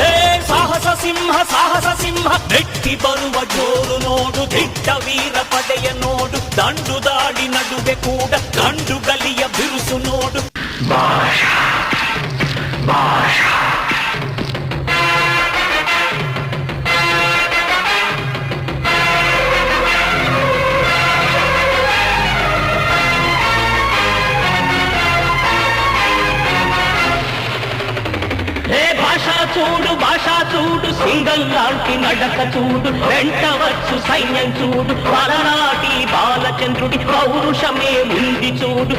ಹೇ ಸಾಹಸ ಸಿಂಹ ಸಾಹಸ ಸಿಂಹ ನೆಟ್ಟಿ ಬರುವ ಜೋರು ನೋಡು ದಿಟ್ಟ ವೀರ ಪಡೆಯ ನೋಡು ದಂಡು ದಾಡಿ ನಡುವೆ ಕೂಡ ಗಂಡು ಗಲಿಯ ಬಿರುಸು ನೋಡು ఏ భాష చూడు భాష చూడు సింగల్ లాంటి నడక చూడు వెంటవచ్చు సైన్యం చూడు పలనాటి బాలచంద్రుడి పౌరుషమే ఉంది చూడు.